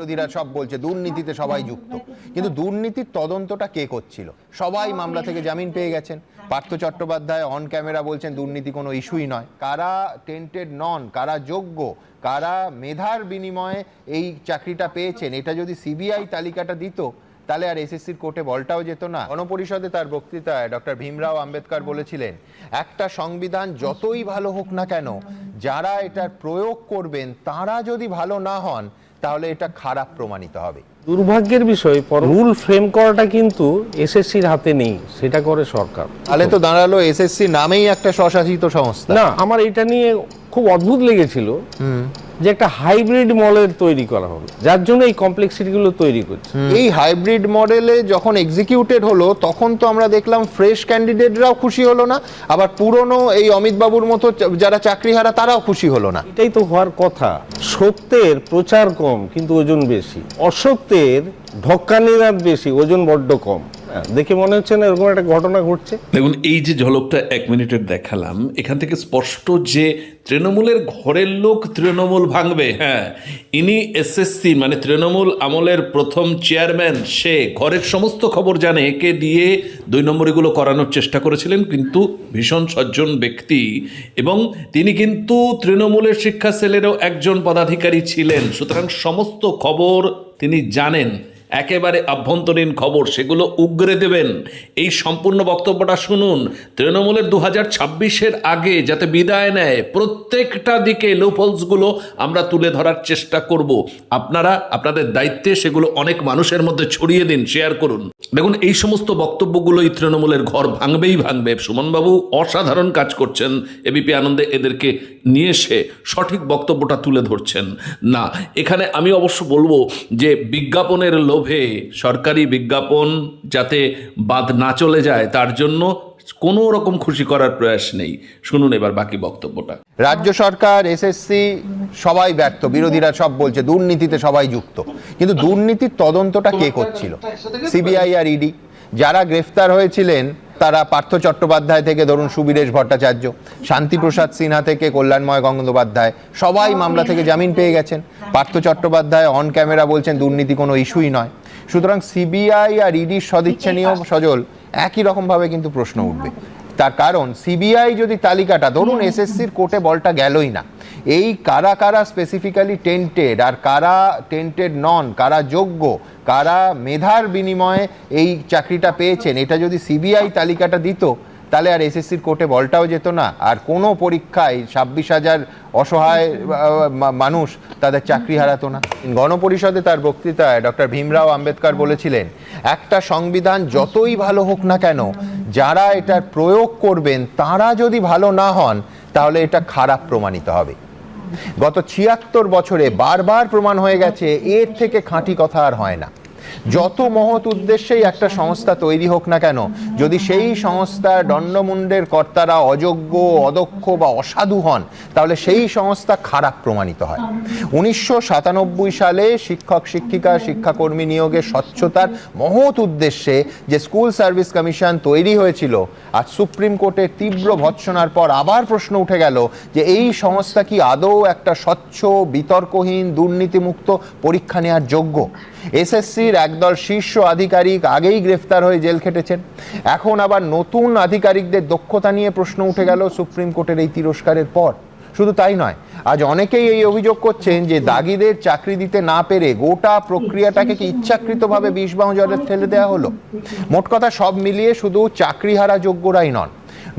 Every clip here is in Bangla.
বিরোধীরা সব বলছে, দুর্নীতিতে সবাই যুক্ত। কিন্তু দুর্নীতির তদন্তটা কে করছিল? সবাই মামলা থেকে জামিন পেয়ে গেছেন। পার্থ চট্টোপাধ্যায় অন ক্যামেরা বলছেন, দুর্নীতি কোনো ইস্যুই নয়। কারা টেন্টেড নন কারা যোগ্য, কারা মেধার বিনিময়ে এই চাকরিটা পেয়েছেন, এটা যদি সিবিআই তালিকাটা দিত, তাহলে আর এসএসসির কোর্টে বলটাও যেত না। গণপরিষদে তার বক্তৃতায় ডক্টর ভীমরাও আম্বেদকর বলেছিলেন, একটা সংবিধান যতই ভালো হোক না কেন, যারা এটার প্রয়োগ করবেন, তারা যদি ভালো না হন তাহলে এটা খারাপ প্রমাণিত হবে। দুর্ভাগ্যের বিষয় রুল ফ্রেম করাটা কিন্তু এসএসসির হাতে নেই সেটা করে সরকার। তাহলে তো দাঁড়াল এসএসসি নামেই একটা স্বশাসিত সংস্থা। না আমার এটা নিয়ে খুব অদ্ভুত লেগেছিল যে একটা হাইব্রিড মডেল তৈরি করা হলো যার জন্য এই কমপ্লেক্সিটি গুলো তৈরি করছে। এই হাইব্রিড মডেলে যখন এক্সিকিউটেড হলো তখন তো আমরা দেখলাম ফ্রেশ ক্যান্ডিডেটরাও খুশি হলো না আবার পুরনো এই অমিত বাবুর মতো চা- যারা চাকরিহারা তারাও খুশি হলো না। এটাই তো হওয়ার কথা। সত্যের প্রচার কম কিন্তু ওজন বেশি। অসত্যের ঢক্কানিনাদ বেশি ওজন বড্ড কম। দেখে মনে হচ্ছে না এরকম একটা ঘটনা ঘটছে। দেখুন, এই যে ঝলকটা এক মিনিটের দেখালাম, এখান থেকে স্পষ্ট যে তৃণমূলের ঘরের লোক তৃণমূল ভাঙবে হ্যাঁ ইনি এসএসসি মানে তৃণমূল আমলের প্রথম চেয়ারম্যান, সে ঘরের সমস্ত খবর জানে, একে দিয়ে দুই নম্বরগুলো করানোর চেষ্টা করেছিলেন, কিন্তু ভীষণ সজ্জন ব্যক্তি, এবং তিনি কিন্তু তৃণমূলের শিক্ষা সেলেরও একজন পদাধিকারী ছিলেন। সুতরাং সমস্ত খবর তিনি জানেন। একেবারে আভ্যন্তরীণ খবর, সেগুলো উগরে দেবেন। এই সম্পূর্ণ বক্তব্যটা শুনুন। তৃণমূলের দু হাজার ছাব্বিশের আগে যাতে বিদায় নেয়, প্রত্যেকটা দিকে লোফলসগুলো আমরা তুলে ধরার চেষ্টা করব। আপনারা, আপনাদের দায়িত্বে সেগুলো অনেক মানুষের মধ্যে ছড়িয়ে দিন শেয়ার করুন। দেখুন, এই সমস্ত বক্তব্যগুলোই তৃণমূলের ঘর ভাঙবেই ভাঙবে। সুমনবাবু অসাধারণ কাজ করছেন এবিপি আনন্দে এদেরকে নিয়ে এসে সঠিক বক্তব্যটা তুলে ধরছেন। না, এখানে আমি অবশ্য বলব যে বিজ্ঞাপনের লোভে সরকারি বিজ্ঞাপন যাতে বাদ না চলে যায়, তার জন্য কোনো রকম খুশি করার প্রয়াস নেই। শুনুন এবার বাকি বক্তব্যটা। রাজ্য সরকার এসএসসি সবাই ব্যর্থ, বিরোধীরা সব বলছে, দুর্নীতিতে সবাই যুক্ত। কিন্তু দুর্নীতির তদন্তটা কে করছিল? সিবিআই আর ইডি যারা গ্রেফতার হয়েছিলেন তারা পার্থ চট্টোপাধ্যায় থেকে ধরুন সুবীরেশ ভট্টাচার্য, শান্তিপ্রসাদ সিনহা থেকে কল্যাণময় গঙ্গোপাধ্যায়, সবাই মামলা থেকে জামিন পেয়ে গেছেন। পার্থ চট্টোপাধ্যায় অন ক্যামেরা বলছেন, দুর্নীতি কোনো ইস্যুই নয়। সুতরাং সিবিআই আর ইডির সদিচ্ছা নিয়েও সজল, একই রকমভাবে কিন্তু প্রশ্ন উঠবে। তার কারণ সিবিআই যদি তালিকাটা, ধরুন এসএসসির কোর্টে বলটা গেলই না এই কারা কারা স্পেসিফিক্যালি টেন্টেড আর কারা টেন্টেড নন কারা যোগ্য, কারা মেধার বিনিময়ে এই চাকরিটা পেয়েছেন, এটা যদি সিবিআই তালিকাটা দিত, তাহলে আর এসএসসির কোর্টে বলটাও যেত না। আর কোনো পরীক্ষায় ছাব্বিশ হাজার অসহায় মানুষ তাদের চাকরি হারাতো না। গণপরিষদে তার বক্তৃতায় ডক্টর ভীমরাও আম্বেদকর বলেছিলেন, একটা সংবিধান যতই ভালো হোক না কেন, যারা এটার প্রয়োগ করবেন, তারা যদি ভালো না হন, তাহলে এটা খারাপ প্রমাণিত হবে। গত ছিয়াত্তর বছরে বারবার প্রমাণ হয়ে গেছে এর থেকে খাঁটি কথা আর হয় না। যত মহৎ উদ্দেশ্যেই একটা সংস্থা তৈরি হোক না কেন, যদি সেই সংস্থার দণ্ডমুণ্ডের কর্তারা অযোগ্য, অদক্ষ বা অসাধু হন, তাহলে সেই সংস্থা খারাপ প্রমাণিত হয়। উনিশশো সাতানব্বই সালে শিক্ষক, শিক্ষিকা, শিক্ষাকর্মী নিয়োগে স্বচ্ছতার মহৎ উদ্দেশ্যে যে স্কুল সার্ভিস কমিশন তৈরি হয়েছিল, আজ সুপ্রিম কোর্টের তীব্র ভৎসনার পর আবার প্রশ্ন উঠে গেল যে এই সংস্থা কি আদৌ একটা স্বচ্ছ, বিতর্কহীন, দুর্নীতিমুক্ত পরীক্ষা নেওয়ার যোগ্য? এসএসসির একদল শীর্ষ আধিকারিক আগেই গ্রেফতার হয়ে জেল খেটেছেন। এখন আবার নতুন আধিকারিকদের দক্ষতা নিয়ে প্রশ্ন উঠে গেল সুপ্রিম কোর্টের এই তিরস্কারের পর। শুধু তাই নয়, আজ অনেকেই এই অভিযোগ করছেন যে দাগিদের চাকরি দিতে না পেরে গোটা প্রক্রিয়াটাকে কি ইচ্ছাকৃতভাবে বিষবাহ জলে ঠেলে দেওয়া হলো? মোট কথা সব মিলিয়ে শুধু চাকরিহারা যোগ্যরাই নন।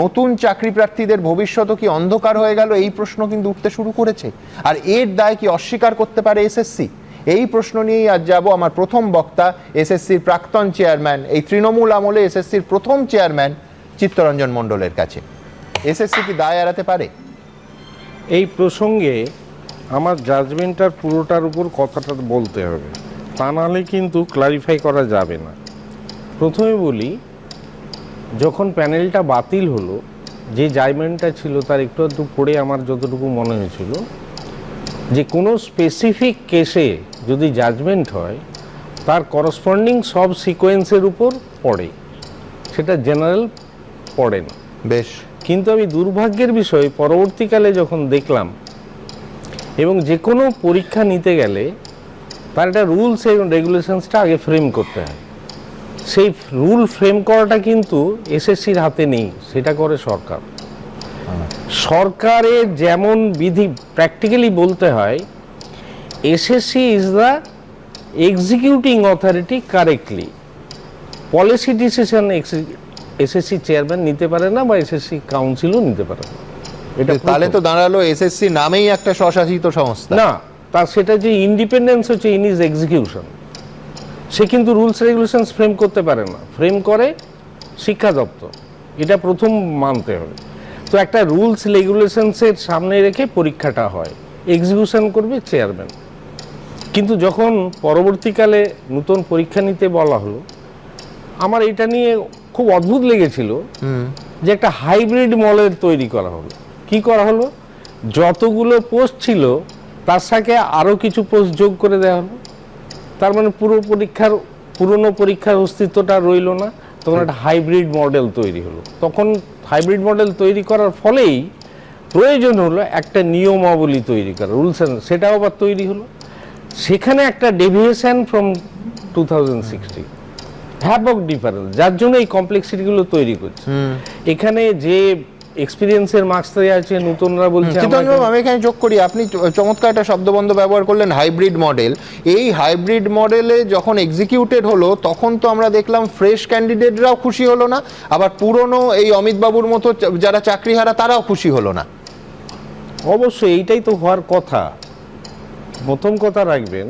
নতুন চাকরি প্রার্থীদের ভবিষ্যৎ কি অন্ধকার হয়ে গেল এই প্রশ্ন কিন্তু উঠতে শুরু করেছে। আর এর দায় কি অস্বীকার করতে পারে এসএসসি? এই প্রশ্ন নিয়েই আজ যাব আমার প্রথম বক্তা, এসএসসির প্রাক্তন চেয়ারম্যান, এই তৃণমূল আমলে এসএসসির প্রথম চেয়ারম্যান চিত্তরঞ্জন মণ্ডলের কাছে। এসএসসি কি দায় এড়াতে পারে? এই প্রসঙ্গে আমার জাজমেন্টটার পুরোটার উপর কথাটা বলতে হবে। তা নাহলে কিন্তু ক্লারিফাই করা যাবে না। প্রথমে বলি, যখন প্যানেলটা বাতিল হলো, যে জাজমেন্টটা ছিল তার একটু একটু পড়ে আমার যতটুকু মনে হয়েছিল যে কোনো স্পেসিফিক কেসে যদি জাজমেন্ট হয় তার করসপন্ডিং সব সিকোয়েন্সের উপর পড়ে। সেটা জেনারেল পড়ে না। বেশ। কিন্তু আমি দুর্ভাগ্যের বিষয় পরবর্তীকালে যখন দেখলাম এবং যে কোনো পরীক্ষা নিতে গেলে তার একটা রুলস এবং রেগুলেশনসটা আগে ফ্রেম করতে হয়। সেই রুল ফ্রেম করাটা কিন্তু এসএসসির হাতে নেই সেটা করে সরকার। সরকারের যেমন বিধি প্র্যাকটিক্যালি বলতে হয় SSC is the executing authority correctly policy decision SSC chairman নিতে পারে না বা এসএসসি কাউন্সিলও নিতে পারে না। এটা তাহলে তো দাঁড়াল এসএসসি নামেই একটা স্বশাসিত সংস্থা। না তার সেটা যে ইন্ডিপেন্ডেন্স হচ্ছে ইন ইজ এক্সিকিউশন সে কিন্তু রুলস রেগুলেশনস ফ্রেম করতে পারে না। ফ্রেম করে শিক্ষা দপ্তর। এটা প্রথম মানতে হবে। তো একটা রুলস রেগুলেশনসের সামনে রেখে পরীক্ষাটা হয়। এক্সিকিউশন করবে চেয়ারম্যান। কিন্তু যখন পরবর্তীকালে নতুন পরীক্ষা নিতে বলা হলো আমার এটা নিয়ে খুব অদ্ভুত লেগেছিল যে একটা হাইব্রিড মডেল তৈরি করা হলো। কি করা হলো? যতগুলো পোস্ট ছিল তার সাথে আরও কিছু পোস্ট যোগ করে দেওয়া হলো। তার মানে পুরো পরীক্ষার পুরনো পরীক্ষার অস্তিত্বটা রইল না। তখন একটা হাইব্রিড মডেল তৈরি হলো। তখন হাইব্রিড মডেল তৈরি করার ফলেই প্রয়োজন হলো একটা নিয়মাবলী তৈরি করা রুলস অ্যান্ড সেটাও আবার তৈরি হলো। সেখানে একটা deviation from two thousand sixty havoc difference যার জন্য এই কমপ্লেক্সিটিগুলো তৈরি করছে। এখানে যে এক্সপিরিয়েন্সের মার্কস দেওয়া আছে নতুনরা বলছে বাবু, আমি এখানে যোগ করি আপনি চমৎকার একটা শব্দবন্ধ ব্যবহার করলেন হাইব্রিড মডেল এই হাইব্রিড মডেলে যখন এক্সিকিউটেড হলো তখন তো আমরা দেখলাম ফ্রেশ ক্যান্ডিডেটরাও খুশি হলো না আবার পুরনো এই অমিত বাবুর মতো যারা চাকরিহারা তারাও খুশি হলো না। অবশ্যই এইটাই তো হওয়ার কথা। প্রথম কথা রাখবেন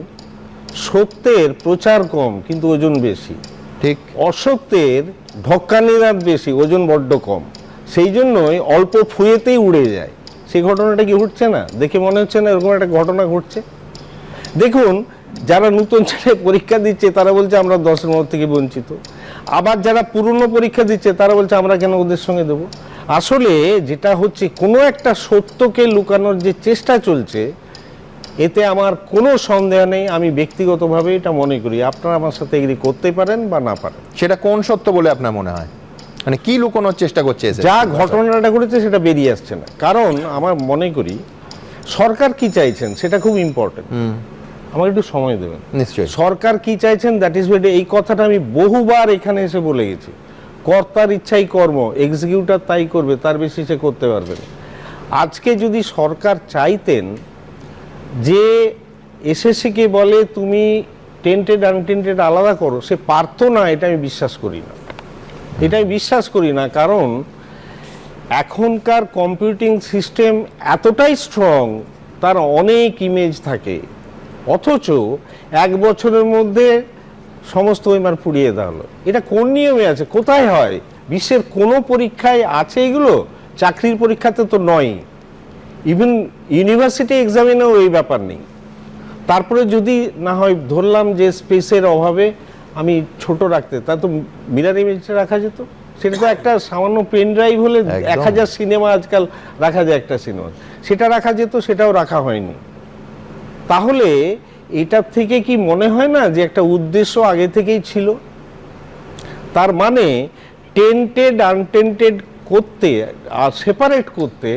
সত্যের প্রচার কম কিন্তু ওজন বেশি। ঠিক। অসত্যের ঢক্কানিরাত বেশি ওজন বড্ড কম। সেই জন্যই অল্প ফুয়েতেই উড়ে যায়। সেই ঘটনাটা কি ঘটছে না? দেখে মনে হচ্ছে না এরকম একটা ঘটনা ঘটছে? দেখুন, যারা নতুন ছেলে পরীক্ষা দিচ্ছে, তারা বলছে আমরা দশের মধ্যে থেকে বঞ্চিত। আবার যারা পুরনো পরীক্ষা দিচ্ছে, তারা বলছে আমরা কেন ওদের সঙ্গে দেবো? আসলে যেটা হচ্ছে, কোনো একটা সত্যকে লুকানোর যে চেষ্টা চলছে, এতে আমার কোনো সন্দেহ নেই। আমি ব্যক্তিগতভাবে এটা মনে করি। আপনারা আমার সাথে এগ্রি করতে পারেন বা না পারেন। সেটা কোন সত্য বলে আপনার মনে হয়? মানে কি লুকোনোর চেষ্টা করছে যা ঘটনাটা ঘটেছে সেটা বেরিয়ে আসছে না। কারণ আমার মনে করি সরকার কি চাইছেন সেটা খুব ইম্পর্টেন্ট আমাকে একটু সময় দেবেন। নিশ্চয়ই। সরকার কি চাইছেন? দ্যাট ইজ ভেরি এই কথাটা আমি বহুবার এখানে এসে বলে গেছি। কর্তার ইচ্ছাই কর্ম এক্সিকিউটার তাই করবে তার বেশি সে করতে পারবে না। আজকে যদি সরকার চাইতেন যে এসএসসিকে বলে তুমি টেন্টেড আনটেন্টেড আলাদা করো সে পারতো না এটা আমি বিশ্বাস করি না। এটা আমি বিশ্বাস করি না, কারণ এখনকার কম্পিউটিং সিস্টেম এতটাই স্ট্রং তার অনেক ইমেজ থাকে। অথচ এক বছরের মধ্যে সমস্ত ওইমার পুড়িয়ে হলো এটা কোন নিয়মে আছে? কোথায় হয়? বিশ্বের কোনো পরীক্ষায় আছে এগুলো? চাকরির পরীক্ষাতে তো নয় ইভেন ইউনিভার্সিটি এক্সামিনেও এই ব্যাপার নেই। তারপরে যদি না হয় ধরলাম যে স্পেসের অভাবে আমি ছোট রাখতে তা তো মিরার ইমেজটা রাখা যেত। সেটা তো একটা সামান্য পেন ড্রাইভ হলে এক হাজার সিনেমা আজকাল রাখা যায় একটা সিনেমা সেটা রাখা যেত সেটাও রাখা হয়নি। তাহলে এটার থেকে কি মনে হয় না যে একটা উদ্দেশ্য আগে থেকেই ছিল? তার মানে টেন্টেড আনটেন্টেড করতে আর সেপারেট করতে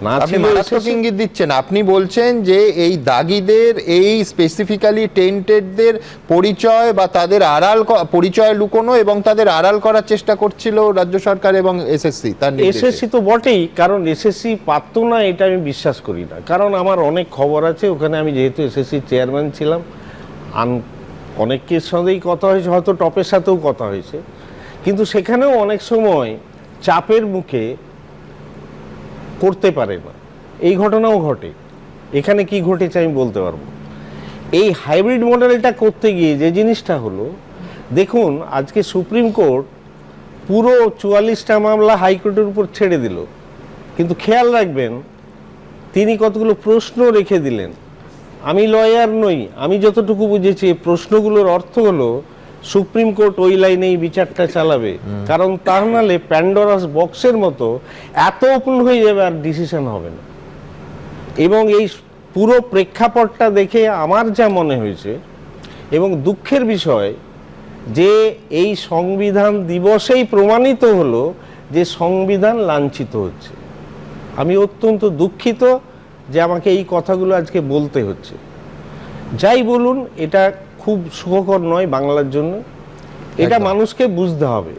আপনি মারাত্মক ইঙ্গিত দিচ্ছেন। আপনি বলছেন যে এই দাগিদের এই স্পেসিফিক্যালি টেন্টেডদের পরিচয় বা তাদের আড়াল পরিচয় লুকোনো এবং তাদের আড়াল করার চেষ্টা করছিল রাজ্য সরকার এবং এসএসসি তার এসএসসি তো বটেই কারণ এসএসসি পারতো না এটা আমি বিশ্বাস করি না। কারণ আমার অনেক খবর আছে ওখানে আমি যেহেতু এসএসসি চেয়ারম্যান ছিলাম আন অনেকের সঙ্গেই কথা হয়েছে হয়তো টপের সাথেও কথা হয়েছে। কিন্তু সেখানেও অনেক সময় চাপের মুখে করতে পারে না। এই ঘটনাও ঘটে। এখানে কি ঘটেছে আমি বলতে পারব এই হাইব্রিড মডেলটা করতে গিয়ে যে জিনিসটা হলো, দেখুন, আজকে সুপ্রিম কোর্ট পুরো চুয়াল্লিশটা মামলা হাইকোর্টের উপর ছেড়ে দিল। কিন্তু খেয়াল রাখবেন, তিনি কতগুলো প্রশ্ন রেখে দিলেন। আমি লয়ার নই, আমি যতটুকু বুঝেছি প্রশ্নগুলোর অর্থ হলো সুপ্রিম কোর্ট ওই লাইনেই বিচারটা চালাবে। কারণ তা নাহলে প্যান্ডোরাস বক্সের মতো এত ওপেন হয়ে যাবে আর ডিসিশন হবে না। এবং এই পুরো প্রেক্ষাপটটা দেখে আমার যা মনে হয়েছে এবং দুঃখের বিষয় যে এই সংবিধান দিবসেই প্রমাণিত হলো যে সংবিধান লাঞ্ছিত হচ্ছে। আমি অত্যন্ত দুঃখিত যে আমাকে এই কথাগুলো আজকে বলতে হচ্ছে। যাই বলুন এটা খুব সুখকর নয় বাংলার জন্য। এটা মানুষকে বুঝতে হবে।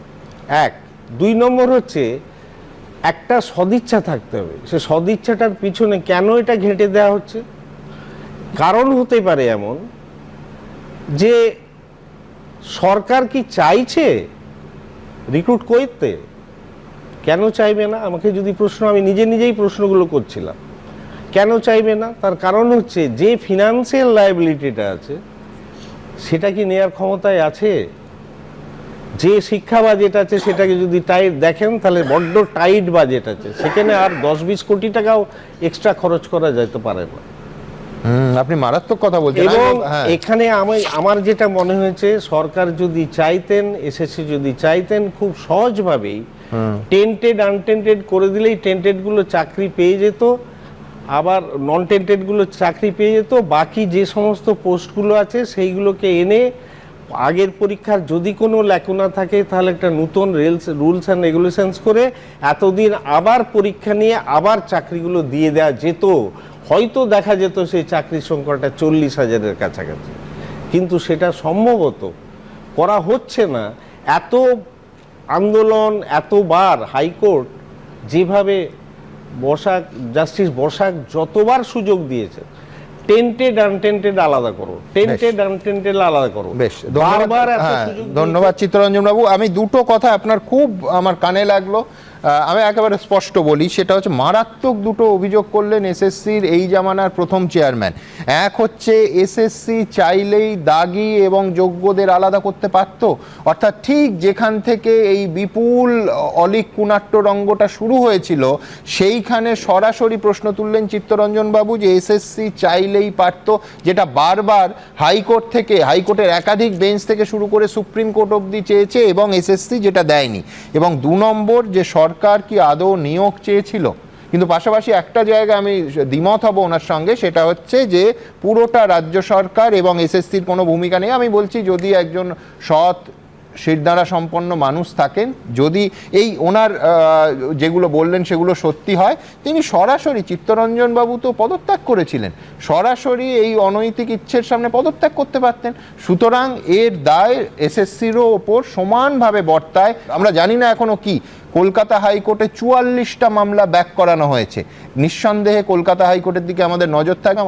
এক দুই নম্বর হচ্ছে একটা সদিচ্ছা থাকতে হবে। সে সদিচ্ছাটার পিছনে কেন এটা ঘেঁটে দেওয়া হচ্ছে? কারণ হতে পারে এমন যে সরকার কি চাইছে রিক্রুট করতে? কেন চাইবে না? আমাকে যদি প্রশ্ন আমি নিজে নিজেই প্রশ্নগুলো করছিলাম। কেন চাইবে না? তার কারণ হচ্ছে যে ফিনান্সিয়াল লায়াবিলিটিটা আছে সেটা কি নেয়ার ক্ষমতায় আছে? যে শিক্ষা বাজেট আছে সেটাকে যদি টাইট দেখেন তাহলে বড্ড টাইট বাজেট আছে। সেখানে আর দশ বিশ কোটি টাকাও এক্সট্রা খরচ করা যেতে পারে না। আপনি মারাত্মক কথা বলছেন। এবং হ্যাঁ। এখানে আমি আমার যেটা মনে হয়েছে সরকার যদি চাইতেন এসএসসি যদি চাইতেন খুব সহজভাবেই টেন্টেড আনটেন্টেড করে দিলেই টেন্টেডগুলো চাকরি পেয়ে যেত। আবার নন টেন্টেডগুলো চাকরি পেয়ে যেত, বাকি যে সমস্ত পোস্টগুলো আছে সেইগুলোকে এনে আগের পরীক্ষার যদি কোনো ল্যাকুনা থাকে, তাহলে একটা নতুন রেলস, রুলস অ্যান্ড রেগুলেশনস করে এতদিন আবার পরীক্ষা নিয়ে আবার চাকরিগুলো দিয়ে দেওয়া যেত। হয়তো দেখা যেত সেই চাকরির সংখ্যাটা চল্লিশ হাজারের কাছাকাছি। কিন্তু সেটা সম্ভবত করা হচ্ছে না। এত আন্দোলন, এতবার হাইকোর্ট যেভাবে বসাক জাস্টিস বসাক যতবার সুযোগ দিয়েছে টেন্টেড আনটেন্টেড আলাদা করো। টেন্টেড আনটেন্টেড আলাদা করো। বেশ ধন্যবাদ। বারবার হ্যাঁ, ধন্যবাদ চিত্তরঞ্জন বাবু। আমি দুটো কথা আপনার খুব আমার কানে লাগল। আমি একেবারে স্পষ্ট বলি, সেটা হচ্ছে মারাত্মক দুটো অভিযোগ করলেন এসএসসির এই জামানার প্রথম চেয়ারম্যান। এক হচ্ছে এসএসসি চাইলেই দাগি এবং যোগ্যদের আলাদা করতে পারত। অর্থাৎ ঠিক যেখান থেকে এই বিপুল অলিক কুনাট্য রঙ্গটা শুরু হয়েছিল, সেইখানে সরাসরি প্রশ্ন তুললেন চিত্তরঞ্জন বাবু যে এসএসসি চাইলেই পারত, যেটা বারবার হাইকোর্ট থেকে, হাইকোর্টের একাধিক বেঞ্চ থেকে শুরু করে সুপ্রিম কোর্ট অবধি চেয়েছে এবং এসএসসি যেটা দেয়নি। এবং দু নম্বর যে সরকার কি আদৌ নিয়োগ চেয়েছিল? কিন্তু পাশাপাশি একটা জায়গায় আমি দ্বিমত হব ওনার সঙ্গে, সেটা হচ্ছে যে পুরোটা রাজ্য সরকার এবং এসএসসির কোনো ভূমিকা নেই। আমি বলছি, যদি একজন সৎ শিরদাঁড়া সম্পন্ন মানুষ থাকেন, যদি এই ওনার যেগুলো বললেন সেগুলো সত্যি হয়, তিনি সরাসরি চিত্তরঞ্জন বাবু তো পদত্যাগ করেছিলেন। সরাসরি এই অনৈতিক ইচ্ছের সামনে পদত্যাগ করতে পারতেন। সুতরাং এর দায় এসএসসিরও ওপর সমানভাবে বর্তায়। আমরা জানি না এখনও কি। কলকাতা হাইকোর্টে চুয়াল্লিশটা মামলা ব্যাক করানো হয়েছে। নিঃসন্দেহে কলকাতা হাইকোর্টের দিকে আমাদের নজর থাকে